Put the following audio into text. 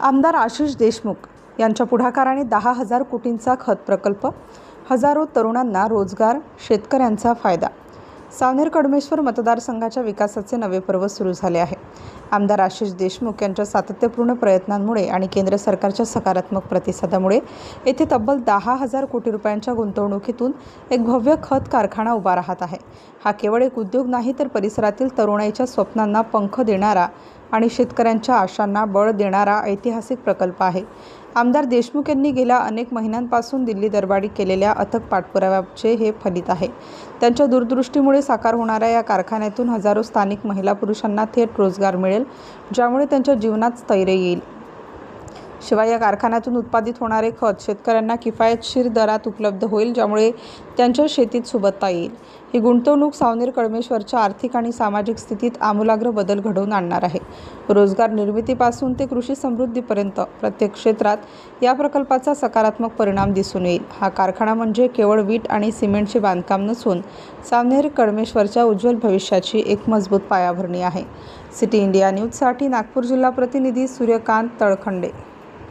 आमदार आशिष देशमुख यांच्या पुढाकाराने दहा हजार कोटींचा खत प्रकल्प हजारो तरुणांना रोजगार शेतकऱ्यांचा फायदा. सावनेर कडमेश्वर मतदारसंघाच्या विकासाचे नवे पर्व सुरू झाले आहे. आमदार आशिष देशमुख यांच्या सातत्यपूर्ण प्रयत्नांमुळे आणि केंद्र सरकारच्या सकारात्मक प्रतिसादामुळे येथे तब्बल दहा हजार कोटी रुपयांच्या गुंतवणुकीतून एक भव्य खत कारखाना उभा राहत आहे. हा केवळ एक उद्योग नाही तर परिसरातील तरुणाईच्या स्वप्नांना पंख देणारा आणि शेतकऱ्यांच्या आशांना बळ देणारा ऐतिहासिक प्रकल्प आहे. आमदार देशमुख यांनी गेल्या अनेक महिन्यांपासून दिल्ली दरबारी केलेल्या अथक पाठपुराव्याचे हे फलित आहे. त्यांच्या दूरदृष्टीमुळे साकार होणाऱ्या या कारखान्यातून हजारो स्थानिक महिला पुरुषांना थेट रोजगार मिळेल ज्यामुळे त्यांच्या जीवनात स्थैर्य येईल. शिवाय या कारखान्यातून उत्पादित होणारे खत शेतकऱ्यांना किफायतशीर दरात उपलब्ध होईल ज्यामुळे त्यांच्या शेतीत सुबत्ता येईल. ही गुंतवणूक सावनेर कळमेश्वरच्या आर्थिक आणि सामाजिक स्थितीत आमूलाग्र बदल घडवून आणणार आहे. रोजगार निर्मितीपासून ते कृषी समृद्धीपर्यंत प्रत्येक क्षेत्रात या प्रकल्पाचा सकारात्मक परिणाम दिसून येईल. हा कारखाना म्हणजे केवळ वीट आणि सिमेंटचे बांधकाम नसून सावनेर कळमेश्वरच्या उज्ज्वल भविष्याची एक मजबूत पायाभरणी आहे. सिटी इंडिया न्यूजसाठी नागपूर जिल्हा प्रतिनिधी सूर्यकांत तळखंडे.